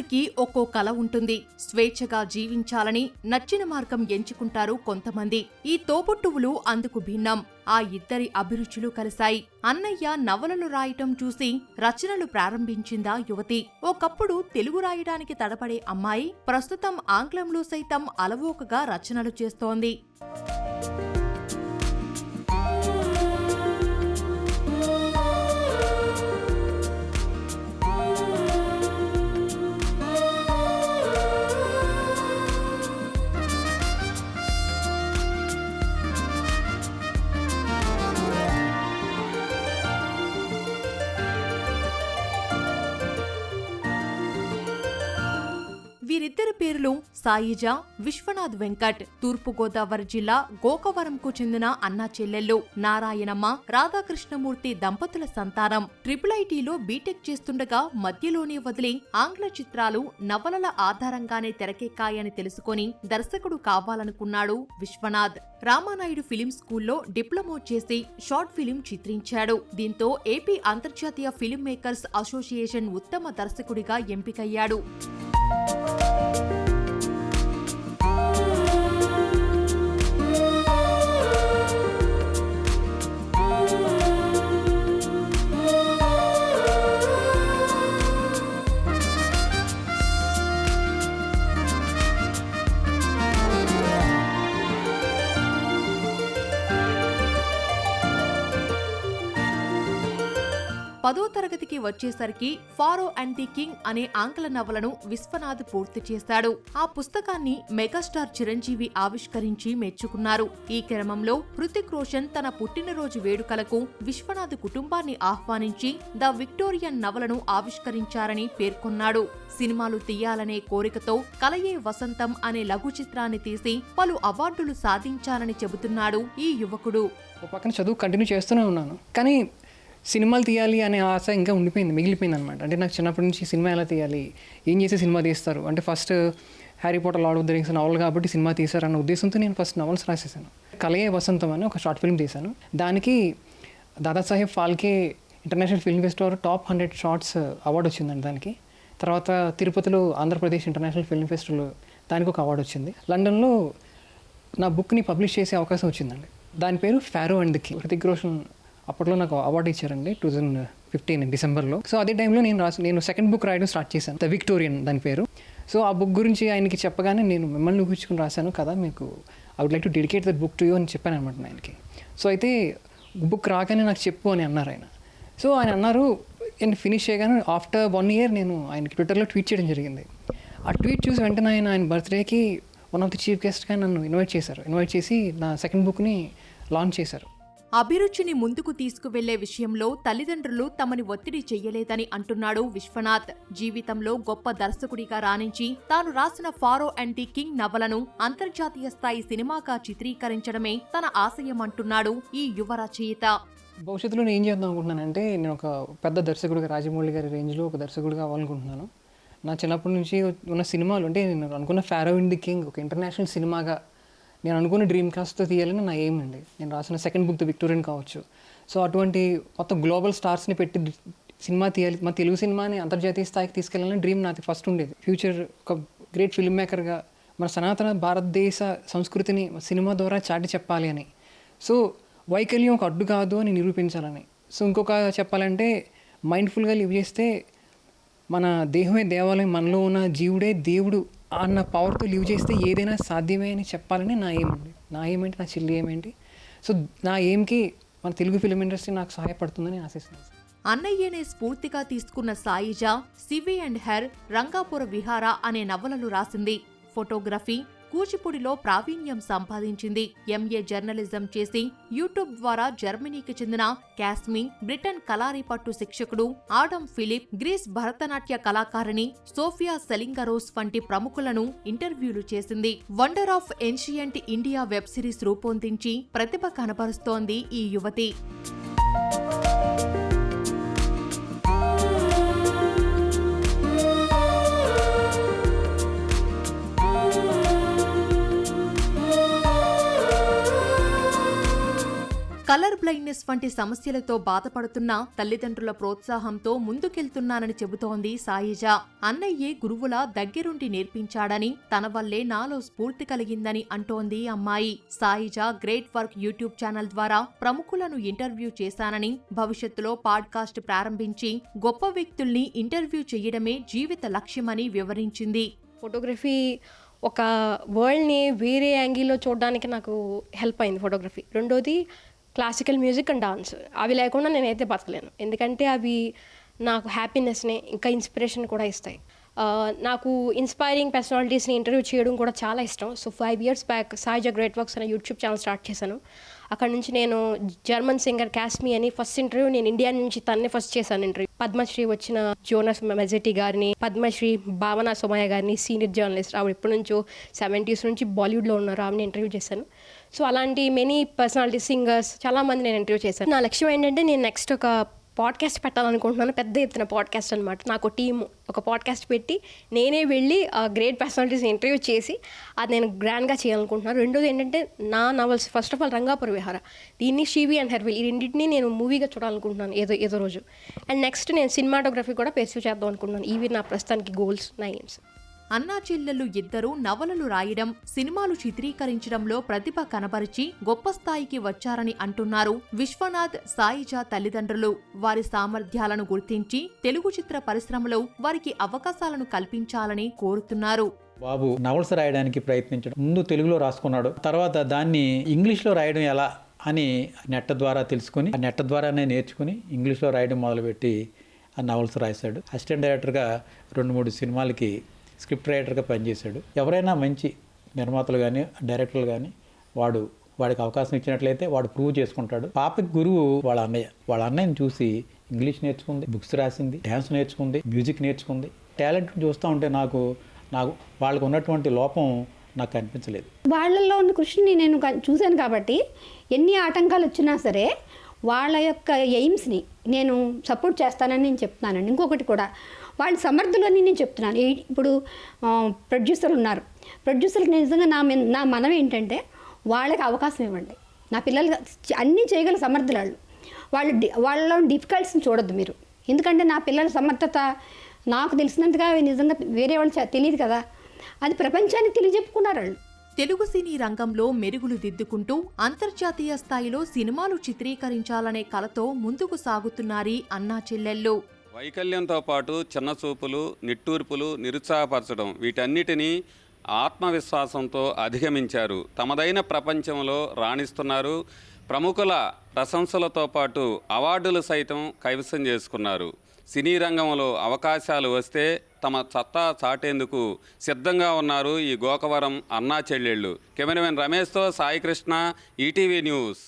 ఒక్కొక్కరికి ఒక్కో కల ఉంటుంది. స్వేచ్ఛగా జీవించాలని నచ్చిన మార్గం ఎంచుకుంటారు కొంతమంది. ఈ తోబుట్టువులు అందుకు భిన్నం. ఆ ఇద్దరి అభిరుచులు కలిశాయి. అన్నయ్య నవలలు రాయటం చూసి రచనలు ప్రారంభించిందా యువతి. ఒకప్పుడు తెలుగు రాయడానికి తడపడే అమ్మాయి ప్రస్తుతం ఆంగ్లంలో సైతం అలవోకగా రచనలు చేస్తోంది. సాయిజ విశ్వనాథ్ వెంకట్ తూర్పుగోదావరి జిల్లా గోకవరంకు చెందిన అన్నా చెల్లెళ్ళు నారాయణమ్మ రాధాకృష్ణమూర్తి దంపతుల సంతానం. ట్రిపుల్ ఐటీలో బీటెక్ చేస్తుండగా మధ్యలోనే వదిలి ఆంగ్ల చిత్రాలు నవలల ఆధారంగానే తెరకెక్కాయని తెలుసుకొని దర్శకుడు కావాలనుకున్నాడు విశ్వనాథ్. రామానాయుడు ఫిలిం స్కూల్లో డిప్లొమా చేసి షార్ట్ ఫిలిం చిత్రించాడు. దీంతో ఏపీ అంతర్జాతీయ ఫిలిం మేకర్స్ అసోసియేషన్ ఉత్తమ దర్శకుడిగా ఎంపికయ్యాడు. పదో తరగతికి వచ్చేసరికి ఫారో అండ్ ది కింగ్ అనే ఆంగ్ల నవలను విశ్వనాథ్ పూర్తి చేశాడు. ఆ పుస్తకాన్ని మెగాస్టార్ చిరంజీవి ఆవిష్కరించి మెచ్చుకున్నారు. ఈ క్రమంలో హృతిక్ రోషన్ తన పుట్టినరోజు వేడుకలకు విశ్వనాథ్ కుటుంబాన్ని ఆహ్వానించి ద విక్టోరియన్ నవలను ఆవిష్కరించారని పేర్కొన్నాడు. సినిమాలు తీయాలనే కోరికతో కలయే వసంతం అనే లఘు చిత్రాన్ని తీసి పలు అవార్డులు సాధించాలని చెబుతున్నాడు ఈ యువకుడు. పక్కన చదువు కంటిన్యూ చేస్తూనే ఉన్నాను. కానీ సినిమాలు తీయాలి అనే ఆశ ఇంకా ఉండిపోయింది మిగిలిపోయింది అనమాట అంటే నాకు చిన్నప్పటి నుంచి సినిమా ఎలా తీయాలి ఏం చేసి సినిమా తీస్తారు? అంటే first Harry Potter Lord of the Rings novel కాబట్టి సినిమా తీశారన్న ఉద్దేశంతో నేను ఫస్ట్ నవల్స్ రాసేసాను. కలయే వసంతం అని ఒక షార్ట్ ఫిల్మ్ తీశాను. దానికి Dadasaheb Phalke international film festival top hundred shorts award వచ్చిందండి దానికి. తర్వాత తిరుపతిలో ఆంధ్రప్రదేశ్ ఇంటర్నేషనల్ ఫిల్మ్ ఫెస్టివల్ దానికి ఒక అవార్డు వచ్చింది. లండన్లో నా బుక్ని పబ్లిష్ చేసే అవకాశం వచ్చిందండి. దాని పేరు Pharaoh and the king Hrithik Roshan అప్పట్లో నాకు అవార్డు ఇచ్చారండి టూ థౌజండ్ ఫిఫ్టీన్ డిసెంబర్లో సో అదే టైంలో నేను రాసి నేను సెకండ్ బుక్ రాయడం స్టార్ట్ చేశాను ద విక్టోరియన్ దాని పేరు. సో ఆ బుక్ గురించి ఆయనకి చెప్పగానే నేను మిమ్మల్ని ఊహించుకుని రాశాను కదా మీకు I would like to dedicate that book to you అని చెప్పాను అనమాట ఆయనకి. సో అయితే బుక్ రాగానే నాకు చెప్పు అని అన్నారు ఆయన. సో ఆయన అన్నారు నేను ఫినిష్ చేయగానే ఆఫ్టర్ వన్ ఇయర్ నేను ఆయనకి ట్విట్టర్లో ట్వీట్ చేయడం జరిగింది. ఆ ట్వీట్ చూసి వెంటనే ఆయన ఆయన బర్త్డేకి వన్ ఆఫ్ ది చీఫ్ గెస్ట్గా నన్ను ఇన్వైట్ చేశారు. ఇన్వైట్ చేసి నా సెకండ్ బుక్ని లాంచ్ చేశారు. అభిరుచిని ముందుకు తీసుకువెళ్ళే విషయంలో తల్లిదండ్రులు తమని ఒత్తిడి చెయ్యలేదని అంటున్నాడు విశ్వనాథ్. జీవితంలో గొప్ప దర్శకుడిగా రాణించి తాను రాసిన ఫారో అండ్ ది కింగ్ నవలను అంతర్జాతీయ స్థాయి సినిమాగా చిత్రీకరించడమే తన ఆశయం అంటున్నాడు ఈ యువ రచయిత. భవిష్యత్తులో నేను ఏం చేద్దాం అనుకుంటున్నానంటే నేను ఒక పెద్ద దర్శకుడిగా రాజమౌళి గారి రేంజ్లో ఒక దర్శకుడిగా అవ్వాలనుకుంటున్నాను. నా చిన్నప్పటి నుంచి ఉన్న సినిమాలు అంటే నేను అనుకున్న ఫారో ఇన్ ది కింగ్ ఒక ఇంటర్నేషనల్ సినిమాగా నేను అనుకున్న డ్రీమ్ కాస్ట్తో తీయాలని నా ఎయిమ్ అండి. నేను రాసిన సెకండ్ బుక్ ద విక్టోరియన్ కావచ్చు. సో అటువంటి కొత్త గ్లోబల్ స్టార్స్ని పెట్టి సినిమా తీయాలి మా తెలుగు సినిమాని అంతర్జాతీయ స్థాయికి తీసుకెళ్ళాలని డ్రీమ్ నాది ఫస్ట్ ఉండేది. ఫ్యూచర్ ఒక గ్రేట్ ఫిల్మ్ మేకర్గా మన సనాతన భారతదేశ సంస్కృతిని సినిమా ద్వారా చాటి చెప్పాలి అని. సో వైకల్యం ఒక అడ్డు కాదు అని నిరూపించాలని. సో ఇంకొక చెప్పాలంటే మైండ్ఫుల్గా లివ్ చేస్తే మన దేహమే దేవాలయం మనలో ఉన్న జీవుడే దేవుడు అన్న పవర్తో లివ్ చేస్తే ఏదైనా సాధ్యమే అని చెప్పాలని నా ఎయిమ్ అండి. నా ఎయిమ్ ఏంటి? నా చెల్లి ఏమేంటి సో నా ఎయిమ్కి మన తెలుగు ఫిలిం ఇండస్ట్రీ నాకు సహాయపడుతుందని ఆశిస్తున్నాను అన్నయ్యనే స్ఫూర్తిగా తీసుకున్న Saija CV and her Rangapura Vihara అనే నవలలు రాసింది ఫోటోగ్రఫీ కూచిపూడిలో ప్రావీణ్యం సంపాదించింది. ఎంఏ జర్నలిజం చేసి యూట్యూబ్ ద్వారా జర్మనీకి చెందిన కాస్మి బ్రిటన్ కలారీ పట్టు శిక్షకుడు ఆడమ్ ఫిలిప్ గ్రీస్ భరతనాట్య కళాకారిణి సోఫియా సెలింగరోస్ వంటి ప్రముఖులను ఇంటర్వ్యూలు చేసింది. Wonder of ancient India web series రూపొందించి ప్రతిభ కనబరుస్తోంది ఈ యువతి. కలర్ బ్లైండ్నెస్ వంటి సమస్యలతో బాధపడుతున్న తల్లిదండ్రుల ప్రోత్సాహంతో ముందుకెళ్తున్నానని చెబుతోంది సాయిజ. అన్నయ్యే గురువుల దగ్గరుండి నేర్పించాడని తన వల్లే నాలో స్ఫూర్తి కలిగిందని అంటోంది అమ్మాయి. Saija great work YouTube channel ద్వారా ప్రముఖులను ఇంటర్వ్యూ చేశానని భవిష్యత్తులో పాడ్కాస్ట్ ప్రారంభించి గొప్ప వ్యక్తుల్ని ఇంటర్వ్యూ చేయడమే జీవిత లక్ష్యమని వివరించింది. ఫోటోగ్రఫీ ఒక వరల్డ్ని వేరే యాంగిల్లో చూడడానికి నాకు హెల్ప్ అయింది ఫోటోగ్రఫీ. రెండోది క్లాసికల్ మ్యూజిక్ అండ్ డాన్స్ అవి లేకుండా నేనైతే బతకలేను. ఎందుకంటే అవి నాకు హ్యాపీనెస్ని ఇంకా ఇన్స్పిరేషన్ కూడా ఇస్తాయి. నాకు ఇన్స్పైరింగ్ పర్సనాలిటీస్ని ఇంటర్వ్యూ చేయడం కూడా చాలా ఇష్టం. So five years back Saija great works అనే యూట్యూబ్ ఛానల్ స్టార్ట్ చేశాను. అక్కడ నుంచి నేను జర్మన్ సింగర్ కాస్మి అని ఫస్ట్ ఇంటర్వ్యూ నేను ఇండియా నుంచి తన్నే ఫస్ట్ చేశాను ఇంటర్వ్యూ పద్మశ్రీ వచ్చిన జోనస్ మెజెటి గారిని పద్మశ్రీ భావన సోమయ్య గారిని సీనియర్ జర్నలిస్ట్ ఆవిడ ఎప్పటి నుంచో సెవెంటీస్ నుంచి బాలీవుడ్లో ఉన్నారు ఆమెను ఇంటర్వ్యూ చేశాను. సో అలాంటి మెనీ పర్సనాలిటీ సింగర్స్ చాలామంది నేను ఇంటర్వ్యూ చేశాను. నా లక్ష్యం ఏంటంటే నేను నెక్స్ట్ ఒక పాడ్కాస్ట్ పెట్టాలనుకుంటున్నాను. పెద్ద ఎత్తున పాడ్కాస్ట్ అనమాట నాకు టీమ్ ఒక పాడ్కాస్ట్ పెట్టి నేనే వెళ్ళి ఆ గ్రేట్ పర్సనాలిటీస్ ఇంటర్వ్యూ చేసి అది నేను గ్రాండ్గా చేయాలనుకుంటున్నాను. రెండోది ఏంటంటే నా novels first of all Rangapura Vihara దీన్ని షీవి అండ్ హెర్విల్ ఈ రెండింటిని నేను మూవీగా చూడాలనుకుంటున్నాను ఏదో ఏదో రోజు. అండ్ నెక్స్ట్ నేను సినిమాటోగ్రఫీ కూడా పెర్సీవ్ చేద్దాం అనుకుంటున్నాను. ఇవి నా ప్రస్తుతానికి గోల్స్ నా ఎయిమ్స్ అన్నా చెల్లెళ్ళు ఇద్దరూ నవలలు రాయడం సినిమాలు చిత్రీకరించడంలో ప్రతిభ కనబరిచి గొప్ప స్థాయికి వచ్చారని అంటున్నారు విశ్వనాథ్ సాయిజా తల్లిదండ్రులు. వారి సామర్థ్యాలను గుర్తించి తెలుగు చిత్ర పరిశ్రమలో వారికి అవకాశాలను కల్పించాలని కోరుతున్నారు. బాబు నవల్స్ రాయడానికి ప్రయత్నించడం ముందు తెలుగులో రాసుకున్నాడు తర్వాత దాన్ని ఇంగ్లీష్లో రాయడం ఎలా అని నెట్ ద్వారా తెలుసుకుని ఆ నెట్ ద్వారానే నేర్చుకుని ఇంగ్లీష్లో రాయడం మొదలుపెట్టి ఆ నవల్స్ రాశాడు. అసిస్టెంట్ డైరెక్టర్గా రెండు మూడు సినిమాలకి స్క్రిప్ట్ రైటర్గా పనిచేశాడు. ఎవరైనా మంచి నిర్మాతలు కానీ డైరెక్టర్లు కానీ వాడు వాడికి అవకాశం ఇచ్చినట్లయితే వాడు ప్రూవ్ చేసుకుంటాడు. పాపకి గురువు వాళ్ళ అన్నయ్య. వాళ్ళ అన్నయ్యని చూసి ఇంగ్లీష్ నేర్చుకుంది బుక్స్ రాసింది డ్యాన్స్ నేర్చుకుంది మ్యూజిక్ నేర్చుకుంది. టాలెంట్ చూస్తూ ఉంటే నాకు నాకు వాళ్ళకు ఉన్నటువంటి లోపం నాకు కనిపించలేదు. వాళ్ళల్లో ఉన్న కృషిని నేను చూశాను కాబట్టి ఎన్ని ఆటంకాలు వచ్చినా సరే వాళ్ళ యొక్క ఎయిమ్స్ని నేను సపోర్ట్ చేస్తానని నేను చెప్తున్నానండి. ఇంకొకటి కూడా వాళ్ళ సమర్థులని నేను చెప్తున్నాను. ఇప్పుడు ప్రొడ్యూసర్ ఉన్నారు. ప్రొడ్యూసర్కి నిజంగా నా నా మనం ఏంటంటే వాళ్ళకి అవకాశం ఇవ్వండి. నా పిల్లలు అన్నీ చేయగల సమర్థులు వాళ్ళు వాళ్ళు వాళ్ళ వాళ్ళలో డిఫికల్ట్స్ని చూడొద్దు మీరు. ఎందుకంటే నా పిల్లల సమర్థత నాకు తెలిసినంతగా నిజంగా వేరే వాళ్ళు తెలియదు కదా. అది ప్రపంచానికి తెలియజెప్పుకున్నారు వాళ్ళు. తెలుగు సినీ రంగంలో మెరుగులు దిద్దుకుంటూ అంతర్జాతీయ స్థాయిలో సినిమాలు చిత్రీకరించాలనే కలతో ముందుకు సాగుతున్నారీ అన్నా చెల్లెళ్ళు. వైకల్యంతో పాటు చిన్నచూపులు నిట్టూర్పులు నిరుత్సాహపరచడం వీటన్నిటినీ ఆత్మవిశ్వాసంతో అధిగమించారు. తమదైన ప్రపంచంలో రాణిస్తున్నారు. ప్రముఖుల ప్రశంసలతో పాటు అవార్డులు సైతం కైవసం చేసుకున్నారు. సినీ రంగంలో అవకాశాలు వస్తే తమ సత్తా చాటేందుకు సిద్ధంగా ఉన్నారు ఈ గోకవరం అన్నా చెల్లెళ్ళు. కెమెరామెన్ రమేష్తో సాయికృష్ణ ఈటీవీ న్యూస్.